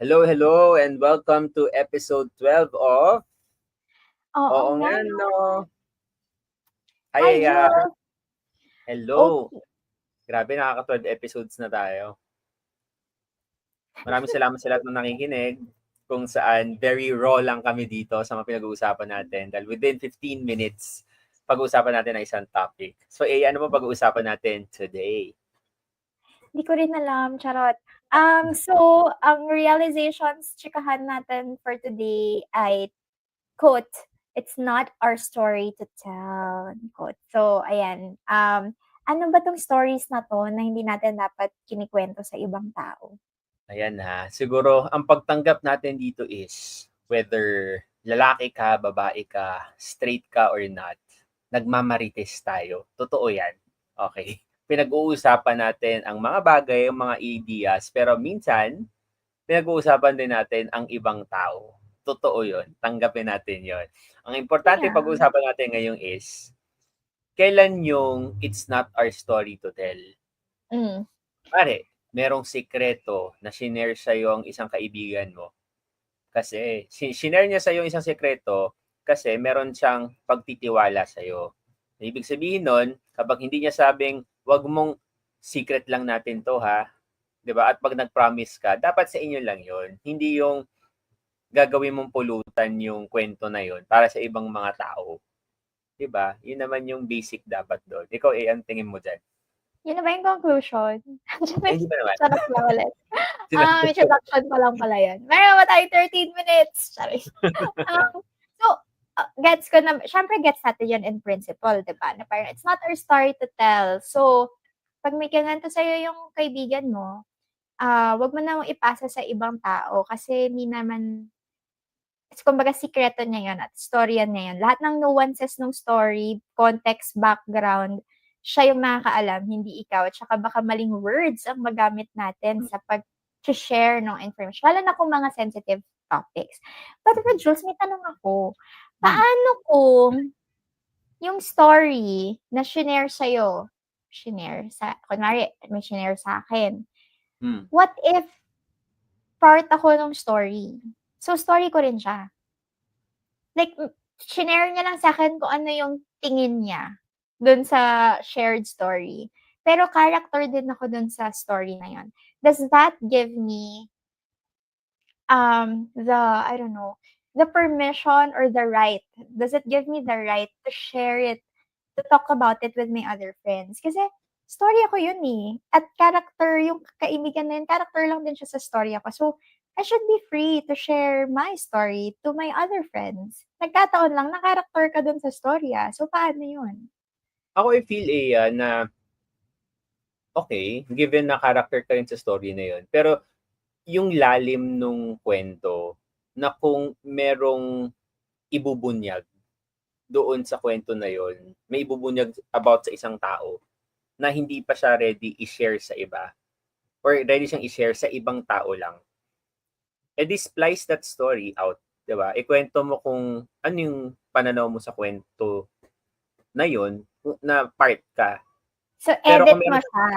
Hello, hello, and welcome to episode 12 of Oo Oo nga 'no. Hi, Hi, ah, Jules. hello. Okay. Grabe nakaka-12 episodes na tayo. Maraming salamat sa lahat ng nakikinig, kung saan very raw lang kami dito sa mga pinag-uusapan natin dahil within 15 minutes, pag-uusapan natin ang isang topic. So, eh, ano ba pag-uusapan natin today? Di ko rin alam, charot. Um, so, ang realizations chikahan natin for today ay, quote, "It's not our story to tell," quote. So, ayan, um, ano ba 'tong stories na 'to na hindi natin dapat kinikwento sa ibang tao? Ayan ha, siguro ang pagtanggap natin dito is whether lalaki ka, babae ka, straight ka or not, nagmamarites tayo. Totoo 'yan, okey. Pinag-uusapan natin ang mga bagay, ang mga ideas, pero minsan pinag-uusapan din natin ang ibang tao. Totoo 'yun, tanggapin natin 'yun. Ang importante Yeah. pag-uusapan natin ngayon is, kailan yung it's not our story to tell? Hmm. Kunwari, merong sikreto na shinare sa'yo ang isang kaibigan mo. Kasi si shinare niya sa'yo ang isang sikreto kasi meron siyang pagtitiwala sa'yo. Ibig sabihin nun, kapag hindi niya sabing, "Wag mong secret lang natin 'to ha." 'Di ba? At 'pag nag-promise ka, dapat sa inyo lang 'yun. Hindi yung gagawin mong pulutan yung kwento na 'yun para sa ibang mga tao. 'Di ba? 'Yun naman yung basic dapat dun. Ikaw, eh, anong tingin mo diyan? Yun na ba yung conclusion? Hindi pa naman. Charot lang ulit. Um, introduction pa lang pala yun. Meron pa tayong 13 minutes. Charis. Um, gets ko na siyempre gets natin yun in principle, 'di ba? Na parang it's not our story to tell. So, 'pag may ganito sa'yo yung kaibigan mo, ah, wag mo namang ipasa sa ibang tao kasi hindi naman kumbaga sikreto niya yun at istorya niya yun. Lahat ng nuances nung story, context, background, siya yung nakakaalam, hindi ikaw. At saka baka maling words ang magamit natin sa pag-share ng information, lalo na kung mga sensitive topics. But for Jules, may tanong ako. Hmm. Paano kung yung story na shinare sa'yo, shinare sa kunwari may shinare sa'kin, Hmm. what if part ako nung story? So, story ko rin siya. Like, shinare niya lang sa'kin kung ano yung tingin niya dun sa shared story. Pero character din ako dun sa story na yun. Does that give me um, the I don't know, the permission or the right? Does it give me the right to share it, to talk about it with my other friends? Kasi story ako yun, eh, at character yung kaibigan na yun, character lang din siya sa story ako. So, I should be free to share my story to my other friends. Nagkataon lang na character ka dun sa storya. So, paano yun? Ako, I feel, eh, ah, na okey, given na character ka rin sa story na yun. Pero yung lalim nung kwento na kung merong ibubunyag doon sa kwento na yun, may ibubunyag about sa isang tao na hindi pa siya ready i-share sa iba or ready siyang i-share sa ibang tao lang. Eh, di splice that story out, 'di ba? Ikwento mo kung ano yung pananaw mo sa kwento na yun, na part ka. So, Pero edit mo siya?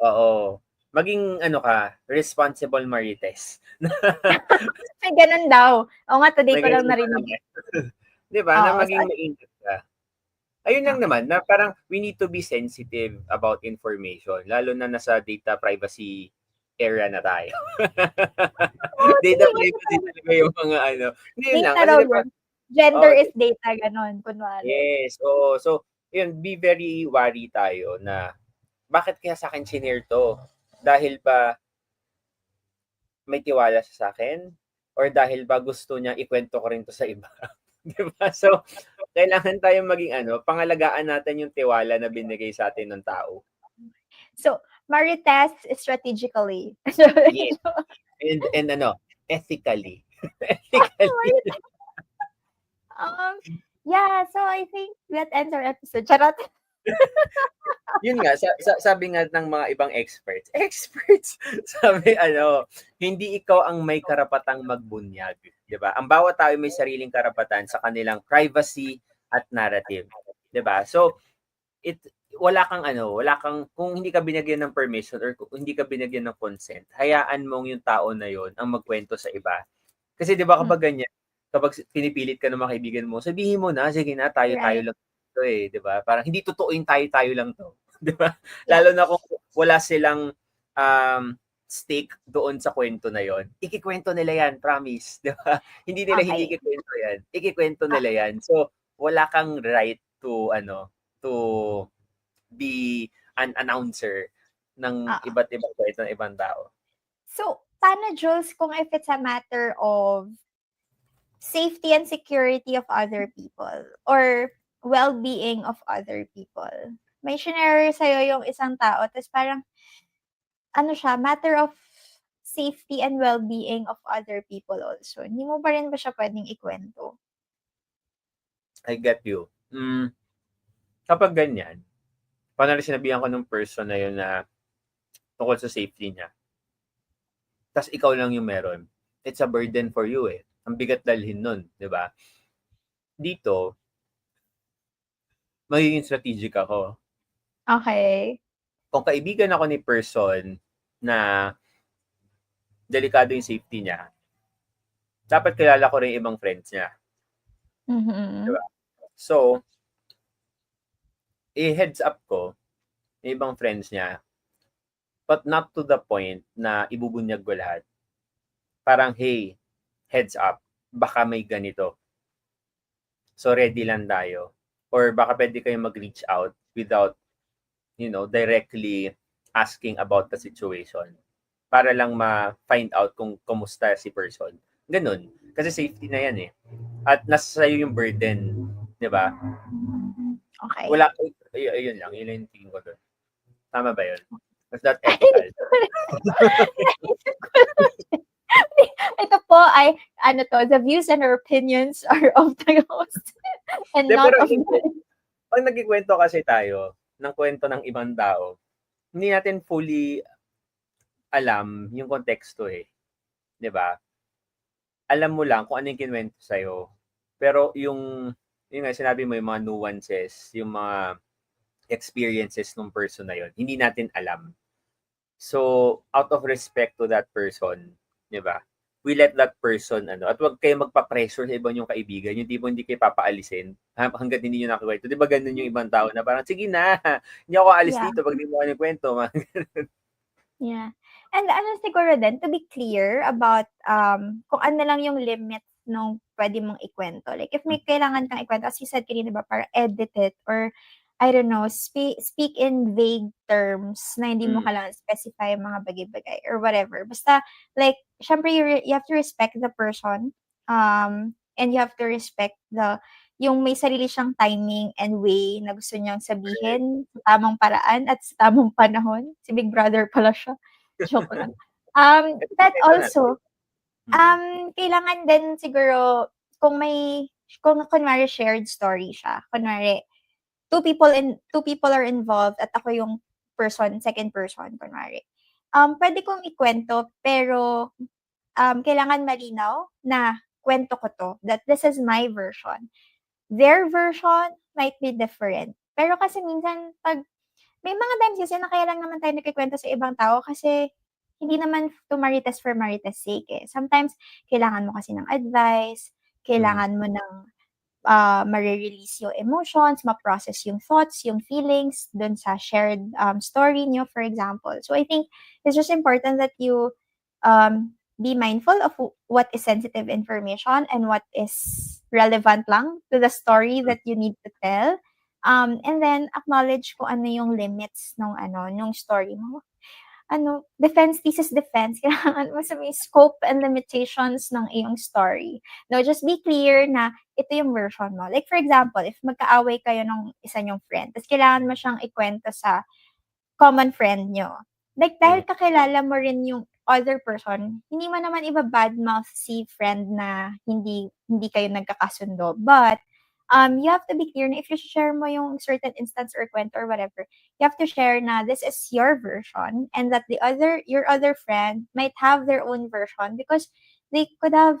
Oo. Maging ano ka, responsible marites. May ganun daw. Oo nga, today ko lang ganun narinig. 'Di ba, na Oo, so maging ano maingat ka. Ayun lang naman, na parang we need to be sensitive about information, lalo na nasa data privacy era na tayo. Oo, Data privacy talaga yung mga ano, yun lang, kasi raw 'di ba yun. Gender oo, is data, gano'n, kunwari. Yes, oo. So, yun, be very wary tayo na, bakit kaya sa'kin shinare 'to? Dahil ba may tiwala siya sa'kin or dahil ba gusto niya ikwento ko rin 'to sa iba, 'di ba? So, kailangan tayong maging ano, pangalagaan natin yung tiwala na binigay sa'tin ng tao. So, marites strategically. Yes. And and ano, ethically. Ethically. Um, yeah, so I think that ends our episode. Charot. Yun nga, sa sa sabi nga ng mga ibang experts, experts, sabi ano, hindi ikaw ang may karapatang magbunyag, 'di ba? Ang bawat tao may sariling karapatan sa kanilang privacy at narrative, 'di ba? So, it wala kang ano, wala kang kung hindi ka binigyan ng permission or kung hindi ka binigyan ng consent, hayaan mong yung tao na yon ang magkwento sa iba. Kasi 'di ba Hmm. kapag ganyan, kapag pinipilit ka ng mga kaibigan mo, sabihin mo na, "Sige na, tayo-tayo lang 'to, eh." 'Di ba? Parang hindi totoo yung tayo-tayo lang 'to, 'di ba? Lalo na kung wala silang, um, stake doon sa kwento na yon, ikukuwento nila yan, promise, 'di ba? Hindi nila hindi Okey. ikukuwento yan, ikukuwento Ah. nila yan. So, wala kang right to ano, to be an announcer ng Oo. iba't ibang kwento ng ibang tao. So, paano Jules kung if it's a matter of safety and security of other people or well-being of other people? May shinare sa'yo yung isang tao ta's parang ano siya, matter of safety and well-being of other people also. Hindi mo pa rin ba siya puwedeng ikuwento? I get you. Hmm, kapag ganyan, kunwari sinabihan ko nung person na yun na tungkol sa safety niya. Ta's ikaw lang yung meron, it's a burden for you, eh. Ang bigat dalhin nun, 'di ba? Dito magiging strategic ako. Okey. Kung kaibigan ako ni person na delikado yung safety niya, dapat kilala ko rin yung ibang friends niya. 'Di Mhm. ba? So i-heads up ko yung ibang friends niya, but not to the point na ibubunyag ko lahat. Parang, "Hey, heads up, baka may ganito." So, ready lang tayo or baka puwede kayong mag-reach out without, you know, directly asking about the situation. Para lang ma-find out kung kamusta si person, gano'n. Kasi safety na yan, eh. At nasa sa'yo yung burden, 'di ba? Okey. Wala ay ayun lang, yun lang yung tingin ko dun. Tama ba yun? Was that ethical? Ito po ay ano 'to, the views and opinions are of the host and Hindi, not pero. 'Pag nagkukuwento kasi tayo ng kuwento ng ibang tao, hindi natin fully alam yung konteksto, eh, 'di ba? Alam mo lang kung ano yung kinuwento sa'yo. Pero yung yun nga sinabi mo yung mga nuances, yung mga experiences nung person na yun, hindi natin alam. So, out of respect to that person, 'di ba? We let that person ano, at 'wag kayong magpa-pressure sa iba niyong kaibigan, yung tipong hindi kayo papaalisin ha hangga't hindi niyo nakukuwento. 'Di ba gano'n yung ibang tao na parang, "Sige na, hindi ako aalis Yeah. dito 'pag di mo ako nagkuwento." Mga gano'n. Yeah. And ano siguro din, to be clear about, um, kung ano lang yung limits nung puwede mong ikuwento. Like if may kailangan kang ikuwento, as you said kanina ba, parang edit it or I don't know, spe speak in vague terms na hindi mo Hmm. kailangan specify mga bagay-bagay or whatever. Basta like siyempre you re you have to respect the person, um, and you have to respect the yung may sarili siyang timing and way na gusto niyang sabihin sa tamang paraan at sa tamang panahon. Si Big Brother pala siya, joke lang. Um, but also, Mm. um, kailangan din siguro kung may kung kunwari shared story siya, kunwari two people in two people are involved at ako yung person, second person kunwari. Um, puwede kong ikuwento pero, um, kailangan malinaw na kuwento ko 'to, that this is my version. Their version might be different. Pero kasi minsan 'pag may mga times kasi na kaya lang naman tayo nagkukuwento sa ibang tao kasi hindi naman to marites for marites sake, eh. Sometimes kailangan mo kasi ng advice, Hmm. kailangan mo ng, ah, mare-release yung emotions, ma-process yung thoughts, yung feelings dun sa shared, um, story niyo, for example. So I think it's just important that you, um, be mindful of what is sensitive information and what is relevant lang to the story Hmm. that you need to tell. Um, and then acknowledge kung ano yung limits nung ano, nung story mo. Ano, defense thesis defense, kailangan mo sabihin scope and limitations ng iyong story. No, just be clear na ito yung version mo. Like for example, if magkaaway kayo nung isa niyong friend, ta's kailangan mo siyang ikuwento sa common friend niyo. Like dahil Hmm. kakilala mo rin yung other person, hindi mo naman iba-badmouth si friend na hindi hindi kayo nagkakasundo. But, um, you have to be clear na if i-she-share mo yung certain instance or kuwento or whatever, you have to share na this is your version and that the other your other friend might have their own version because they could have,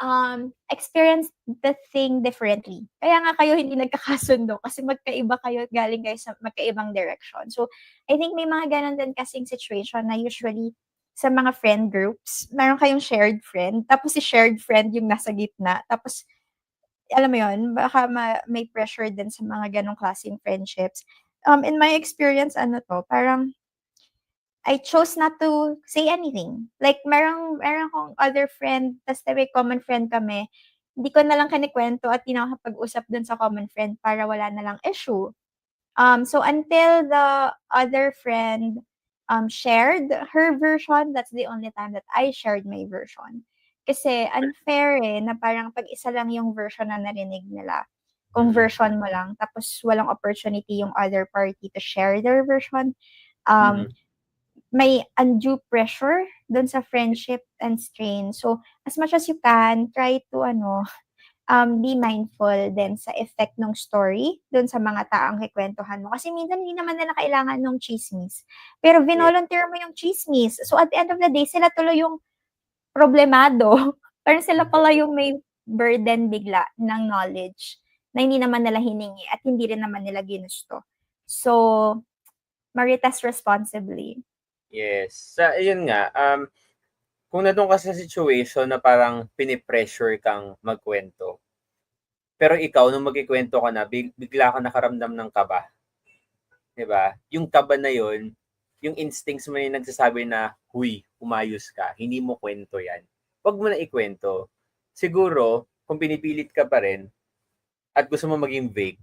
um, experienced the thing differently. Kaya nga kayo hindi nagkakasundo kasi magkaiba kayo, galing kayo sa magkaibang direction. So, I think may mga gano'n din kasing situation na usually sa mga friend groups, meron kayong shared friend, tapos si shared friend yung nasa gitna, tapos alam mo yun, baka ma may pressure din sa mga gano'ng klaseng friendships. Um, in my experience, ano 'to, parang I chose not to say anything. Like merong meron akong other friend, ta's may common friend kami, hindi ko na lang kinukuwento at 'di na ako nakapag-usap dun sa common friend para wala na lang issue. Um, so until the other friend, um, shared her version, that's the only time that I shared my version. Kasi unfair, eh, na parang 'pag isa lang yung version na narinig nila, kung Mm. version mo lang tapos walang opportunity yung other party to share their version, um, Mm. may undue pressure dun sa friendship and strain. So, as much as you can, try to ano, um, be mindful din sa effect nung story dun sa mga taong kukuwentuhan mo. Kasi minsan hindi naman nila kailangan nung tsismis, pero vinolunteer mo yung tsismis. So, at the end of the day, sila tuloy yung problemado. Parang sila pala yung may burden bigla ng knowledge na hindi naman nila hiningi at hindi rin naman nila ginusto. So, marites responsibly. Yes. Sa ayun nga, um, kung nandun ka sa situation na parang pini-pressure kang magkuwento, pero ikaw nung magkukuwento ka na big bigla kang nakaramdam ng kaba. ba? Yung kaba na yun, yung instincts mo yung nagsasabi na, "Huy, umayos ka, hindi mo kuwento 'yan." 'Wag mo na ikuwento. Siguro, kung pinipilit ka pa rin at gusto mo maging vague,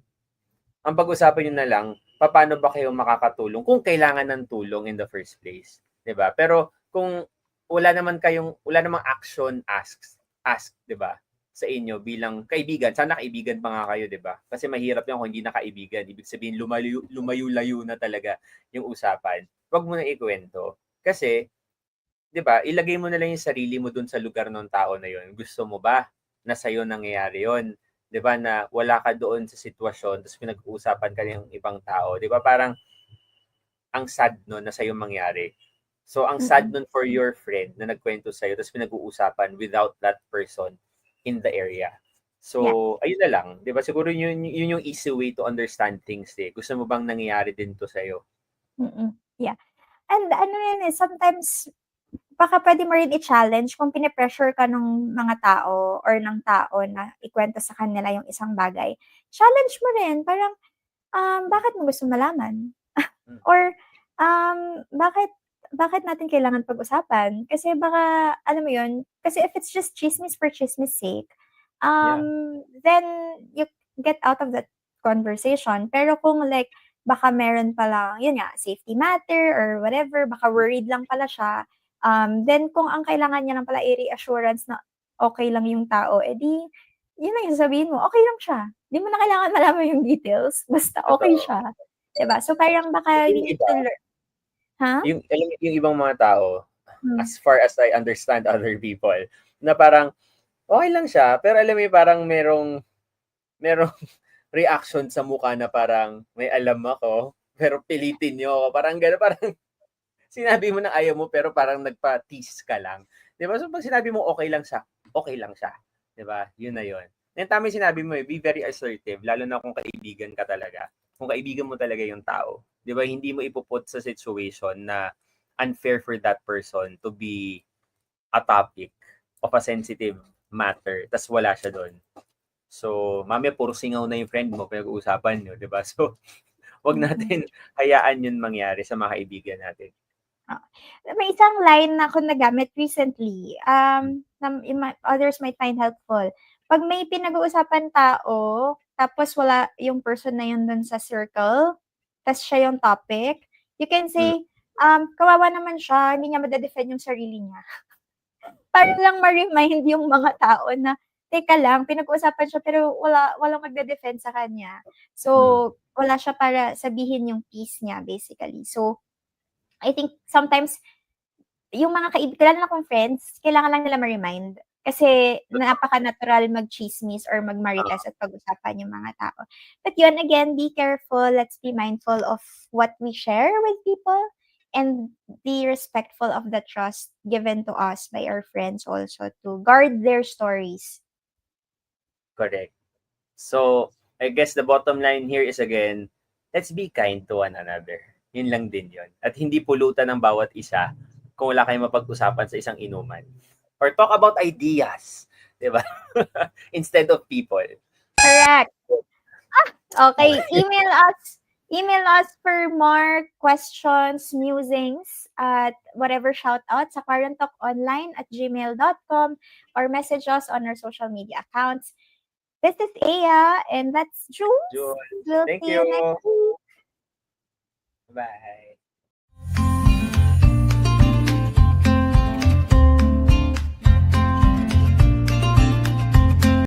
ang pag-usapan niyo na lang, papaano ba kayo makakatulong kung kailangan ng tulong in the first place, ba? Pero kung wala naman kayong wala namang action asks ask, ba? Sa inyo bilang kaibigan, sana kaibigan pa nga kayo, 'di ba? Kasi mahirap 'yan kung hindi na kaibigan, ibig sabihin lumayo lumayo-layo na talaga yung usapan. 'Wag mo na ikuwento. Kasi 'di ba, ilagay mo na lang yung sarili mo dun sa lugar nung tao na yun. Gusto mo ba na sa'yo nangyayari yun? 'Di ba, na wala ka doon sa sitwasyon ta's pinag-uusapan ka ng ibang tao, 'di ba parang ang sad nun na sa'yo mangyari. So, ang sad nun for your friend na nagkuwento sa'yo ta's pinag-uusapan without that person in the area. So, ayun na lang, 'di ba siguro yun yun yung easy way to understand things, eh. Gusto mo bang nangyayari din 'to sa'yo? Mm, yeah. And ano yan, eh, sometimes baka puwede mo rin i-challenge kung pine-pressure ka nung mga tao or ng tao na ikuwento sa kanila yung isang bagay. Challenge mo rin parang, um, bakit mo gustong malaman? Hmm. Or, um, bakit bakit natin kailangan pag-usapan? Kasi baka alam mo yun, kasi if it's just tsismis for tsismis sake, Yeah. um, then you get out of that conversation. Pero kung like baka meron palang yun nga, safety matter or whatever, baka worried lang pala siya, um, then kung ang kailangan niya lang pala ay reassurance na okey lang yung tao, eh, di yun lang yung sasabihin mo, okey lang siya. Di mo na kailangan malaman yung details, basta Totoo. siya, 'di ba? So parang baka you need to learn ha? Yung alam mo yung ibang mga tao, Hmm. as far as I understand other people, na parang okey lang siya, pero alam mo yung parang merong merong reaction sa mukha na parang, "May alam ako, pero pilitin niyo ako." Parang gano'n, parang sinabi mo na ayaw mo pero parang nagpa-tease ka lang, 'di ba? So 'pag sinabi mong okey lang siya, okey lang siya, 'di ba? Yun na yun. And tama yung sinabi mo, eh, be very assertive lalo na kung kaibigan ka talaga. Kung kaibigan mo talaga yung tao, 'di ba, hindi mo ipu-put sa situation na unfair for that person to be a topic of a sensitive matter ta's wala siya dun. So, mamaya puro singaw na yung friend mo pinag-uusapan niyo, 'di ba? So, 'wag Mm. natin hayaan yun mangyari sa mga kaibigan natin. Ah, may isang line na ako nagamit recently, um, na others might find helpful. 'Pag may pinag-uusapan tao, tapos wala yung person na yun dun sa circle, ta's siya yung topic, you can Hmm. say, um, "Kawawa naman siya, hindi niya made-defend yung sarili niya." Para lang ma-remind yung mga tao na, "Teka lang, pinag-uusapan siya pero wala walang magde-defend sa kanya." Hmm. So, wala siya para sabihin yung piece niya basically. So, I think sometimes yung mga kaib lalo na kung friends, kailangan lang nila ma-remind. Kasi napaka-natural mag-tsismis or magmarites at pag-usapan yung mga tao. But yun, again, be careful, let's be mindful of what we share with people and be respectful of the trust given to us by our friends also to guard their stories. Correct. So, I guess the bottom line here is again, let's be kind to one another. Yun lang din yun. At hindi pulutan ng bawat isa kung wala kayong mapag-usapan sa isang inuman. Or talk about ideas. Di ba? Instead of people. Correct. Ah, okay. Email us. Email us for more questions, musings, at whatever shout out sa currenttalkonline at gmail.com or message us on our social media accounts. This is Aya, and that's Jules. Jules, We'll thank see you you. next week. Bye.